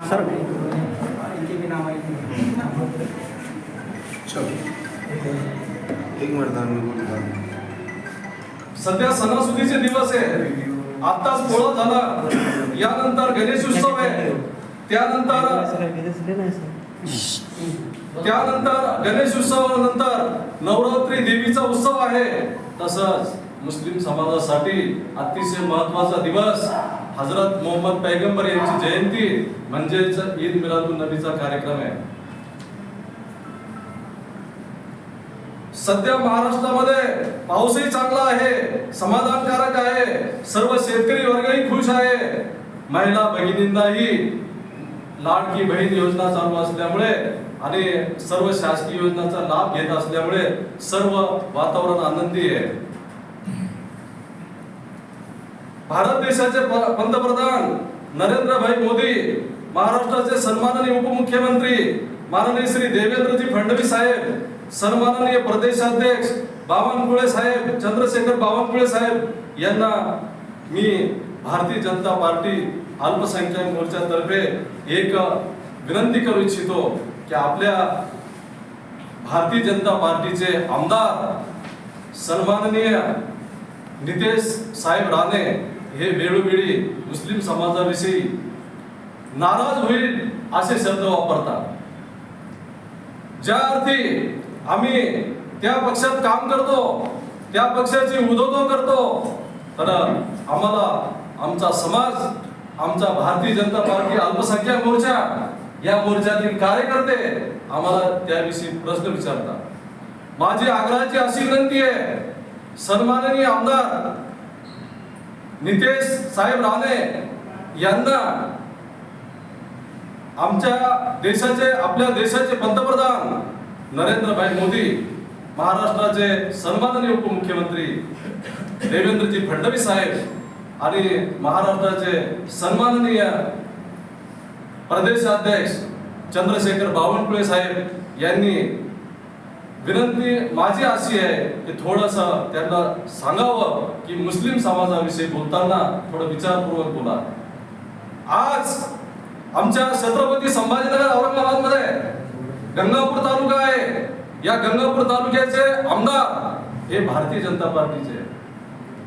Sir एक minute बोलतो सध्या सणासुदीचे दिवस आहे. आताच पोळा झाला. यानंतर गणेश उत्सव आहे. त्यानंतर त्यानंतर गणेश उत्सवानंतर नवरात्री देवीचा उत्सव आहे. तसंच मुस्लिम समाजासाठी अतिशय महत्त्वाचा दिवस. हजरत मोहम्मद पैगंबर यांची जयंती म्हणजेच ईद मिलादुन नबीचा कार्यक्रम आहे. सध्या महाराष्ट्रामध्ये पाऊसही चांगला आहे समाधानकारक आहे सर्व शेतकरी वर्गही खुश आहे. महिला भगिनींनाही लाडकी बहीण योजना चालू असल्यामुळे आणि सर्व शासकीय योजनांचा लाभ घेत असल्यामुळे सर्व वातावरण आनंदी आहे. भारत देशाचे प- पंतप्रधान नरेंद्रभाई मोदी महाराष्ट्राचे सन्माननीय उपमुख्यमंत्री माननीय श्री देवेंद्रजी फडणवीस साहेब सन्माननीय प्रदेशाध्यक्ष बावनकुळे साहेब चंद्रशेखर बावनकुळे साहेब यांना मी भारतीय जनता पार्टी अल्पसंख्याक मोर्चातर्फे एक विनंती करू इच्छितो की आपल्या भारतीय जनता पार्टीचे आमदार सन्माननीय नितेश साहेब राणे हे वेळोवेळी मुस्लिम समाजाविषयी नाराज होईल असे शब्द वापरतात. ज्या अर्थी आम्ही त्या पक्षात काम करतो त्या पक्षाची उदोतो करतो तर आम्हाला आमचा समाज आमचा भारतीय जनता पार्टी अल्पसंख्याक मोर्चा या मोर्चातील कार्यकर्ते आम्हाला त्याविषयी प्रश्न विचारतात. माझी आग्रहाची अशी विनंती आहे सन्माननीय आमदार नितेश साहेब राणे यांना आमच्या देशाचे आपल्या देशाचे पंतप्रधान नरेंद्रभाई मोदी महाराष्ट्राचे सन्माननीय उपमुख्यमंत्री देवेंद्रजी फडणवीस साहेब आणि महाराष्ट्राचे सन्माननीय प्रदेशाध्यक्ष चंद्रशेखर बावनकुळे साहेब यांनी विनंती माझी अशी आहे की थोडस त्यांना सांगावं की मुस्लिम समाजाविषयी बोलताना थोडं विचारपूर्वक बोला. आज आमच्या छत्रपती संभाजीनगर औरंगाबादमध्ये गंगापूर तालुका आहे. या गंगापूर तालुक्याचे आमदार हे भारतीय जनता पार्टीचे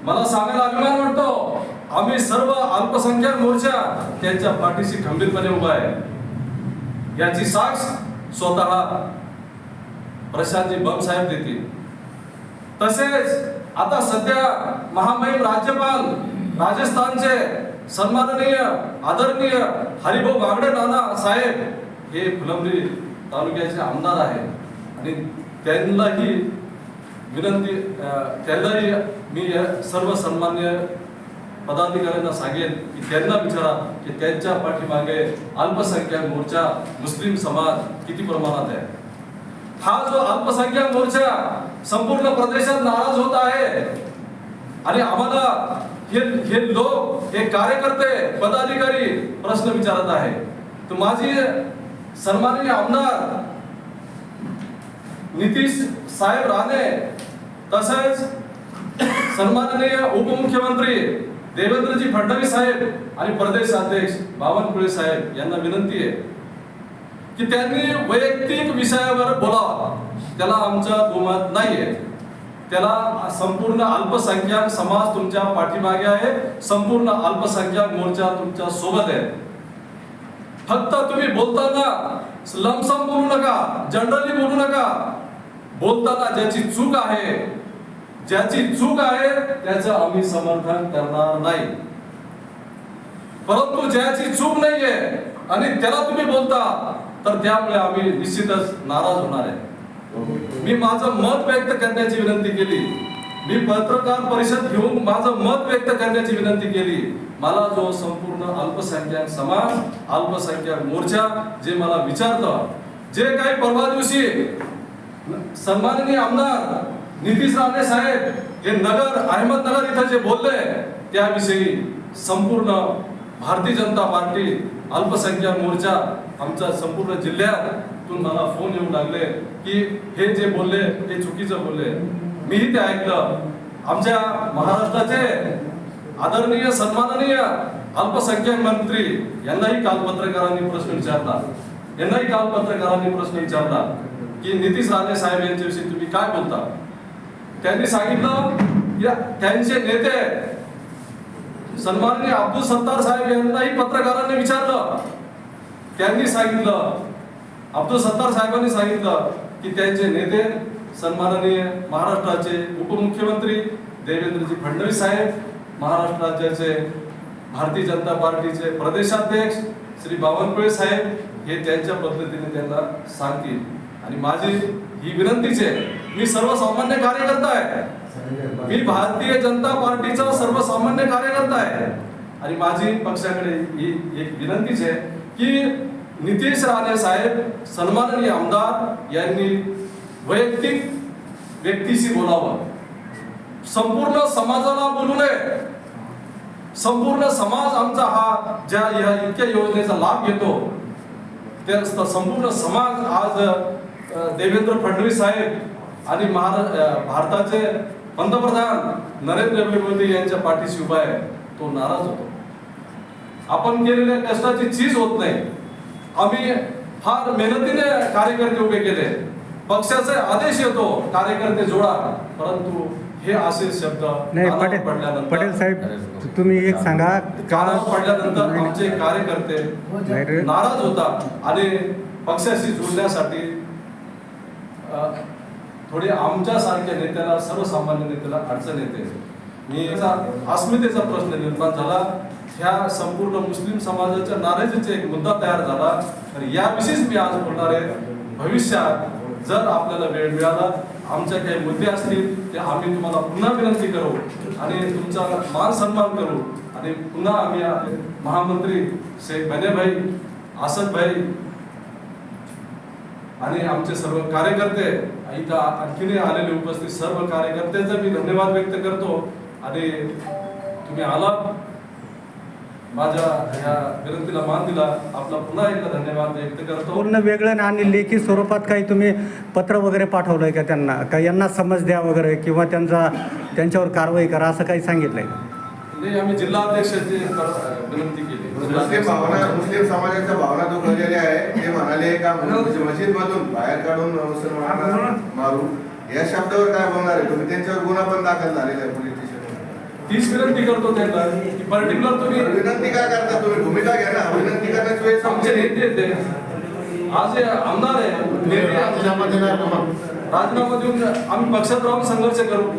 मला सांगायला अभिमान वाटतो आम्ही सर्व अल्पसंख्याक मोर्चा त्यांच्या पाठीशी खंबीरपणे उभा आहे. याची साक्ष स्वतः प्रशांतजी बम साहेब देतील. तसेच आता सध्या महामहिम राज्यपाल राजस्थानचे सन्माननीय आदरणीय हरिभाऊ बागडे नाना साहेब हे फुलंब्री तालुक्याचे आमदार आहेत. आणि त्यांनाही विनंती त्यांनाही मी या सर्व सन्मान्य पदाधिकाऱ्यांना सांगेन की त्यांना विचारा की त्यांच्या पाठीमागे अल्पसंख्याक मोर्चा मुस्लिम समाज किती प्रमाणात आहे. हा जो अल्पसंख्याक मोर्चा संपूर्ण प्रदेशात नाराज होत आहे. आणि आम्हाला हे हे लोक हे कार्यकर्ते पदाधिकारी प्रश्न विचारत आहे. तर माझी सन्माननीय आमदार नितीश साहेब राणे तसेच सन्माननीय उपमुख्यमंत्री देवेंद्रजी फडणवीस साहेब आणि प्रदेश अध्यक्ष बावनकुळे साहेब यांना विनंती आहे. की त्यांनी वैयक्तिक विषयावर बोलावा. त्याला आमचं दुमत नाहीये. त्याला संपूर्ण अल्पसंख्याक समाज तुमच्या पाठीमागे आहे. संपूर्ण अल्पसंख्याक मोर्चा तुमच्यासोबत आहे. फक्त तुम्ही बोलताना लमसम बोलू नका जनरली बोलू नका. बोलताना ज्याची चूक आहे ज्याची चूक आहे त्याचं आम्ही समर्थन करणार नाही. परंतु ज्याची चूक नाहीये आणि त्याला तुम्ही बोलता तर त्यामुळे आम्ही निश्चितच नाराज होणार आहे. मी माझं मत व्यक्त करण्याची विनंती केली. मी पत्रकार परिषद घेऊन माझं मत व्यक्त करण्याची विनंती केली. मला जो संपूर्ण अल्पसंख्याक समाज अल्पसंख्याक मोर्चा जे मला विचारतं जे काही परवा दिवशी सन्माननीय आमदार नितीश राणे साहेब हे नगर अहमदनगर इथं जे बोलले त्याविषयी संपूर्ण भारतीय जनता पार्टी अल्पसंख्याक मोर्चा आमच्या संपूर्ण जिल्ह्यातून मला फोन येऊ लागले की हे जे बोलले ते चुकीचं बोलले. मीही ते ऐकलं. आमच्या महाराष्ट्राचे आदरणीय सन्माननीय अल्पसंख्याक मंत्री यांनाही काल पत्रकारांनी प्रश्न विचारला. यांनाही काल पत्रकारांनी प्रश्न विचारला की नितीश राणे साहेब यांच्याविषयी तुम्ही काय बोलता? त्यांनी सांगितलं या त्यांचे नेते सन्माननीय अब्दुल सत्तार साहेब यांनाही पत्रकारांनी विचारलं. त्यांनी सांगितलं अब्दुल सत्तार साहेबांनी सांगितलं की त्यांचे नेते सन्माननीय महाराष्ट्राचे उपमुख्यमंत्री देवेंद्रजी फडणवीस साहेब महाराष्ट्र राज्याचे भारतीय जनता पार्टीचे प्रदेशाध्यक्ष श्री बावनकुळे साहेब हे त्यांच्या पद्धतीने त्यांना सांगतील. आणि माझी ही विनंतीच आहे मी सर्वसामान्य कार्यकर्ता आहे. मी भारतीय जनता पार्टीचा सर्वसामान्य कार्यकर्ता आहे. आणि माझी पक्षाकडे ही एक विनंतीच आहे की नितीश राणे साहेब सन्माननीय आमदार यांनी वैयक्तिक व्यक्तीशी बोलावं. संपूर्ण समाजाला बोलू नये. संपूर्ण समाज आमचा हा ज्या या इतक्या योजनेचा लाभ घेतो त्या संपूर्ण समाज आज देवेंद्र फडणवीस साहेब आणि महारा भारताचे पंतप्रधान नरेंद्र मोदी यांच्या पाठीशी उभा आहे तो नाराज होतो. आपण केलेल्या कष्टाची चीज होत नाही. आम्ही फार मेहनतीने कार्यकर्ते उभे केले. पक्षाचे आदेश येतो कार्यकर्ते जोडा. परंतु हे असे शब्द नाही पटेल साहेब तुम्ही एक सांगा. कानावर पडल्यानंतर आमचे कार्यकर्ते. नाराज होतात आणि पक्षाशी जुळण्यासाठी थोडे आमच्या सारख्या नेत्याला सर्वसामान्य नेत्याला अडचण येते. मी याचा अस्मितेचा प्रश्न निर्माण झाला. ह्या संपूर्ण मुस्लिम समाजाच्या नाराजीचा एक मुद्दा तयार झाला. तर याविषयीच मी आज बोलणार आहे. भविष्यात जर आपल्याला वेळ मिळाला आमच्या काही मुद्दे असतील ते आम्ही तुम्हाला पुन्हा विनंती करू आणि तुमचा मान सन्मान करू. आणि पुन्हा आम्ही महामंत्री शेख बनेभाई आसदभाई आणि आमचे सर्व कार्यकर्ते इथं आणखीनही आलेले उपस्थित सर्व कार्यकर्त्यांचा मी धन्यवाद व्यक्त करतो. आणि तुम्ही आलात. माझ्या ह्या विनंतीला मान दिला. आपला पुन्हा एकदा धन्यवाद व्यक्त करतो. पूर्ण वेगळं आणि लेखी स्वरूपात काही तुम्ही पत्र वगैरे पाठवलंय का त्यांना? का यांना समज द्या वगैरे किंवा त्यांचा त्यांच्यावर कारवाई करा असं काही सांगितलंय का? नाही आम्ही जिल्हा अध्यक्षाची विनंती केली. मुस्लिम भावना मुस्लिम समाजाच्या भावना दुखवलेल्या आहे. ते म्हणाले का मस्जिद मधून बाहेर काढून मुसलमानांना मारू. या शब्दावर काय बोलणार आहे? तुम्ही त्यांच्यावर गुन्हा पण दाखल झालेला आहे पोलीस स्टेशनमध्ये तीच विनंती करतो त्यांना की पर्टिक्युलर तुम्ही विनंती काय करता तुम्ही भूमिका घ्या ना विनंती करण्याची वेळ आमचे. नेते आहेत ते. आज हे आमदार आहे नेते आमचे. राजीनामा देऊन आम्ही पक्षात राहून संघर्ष करू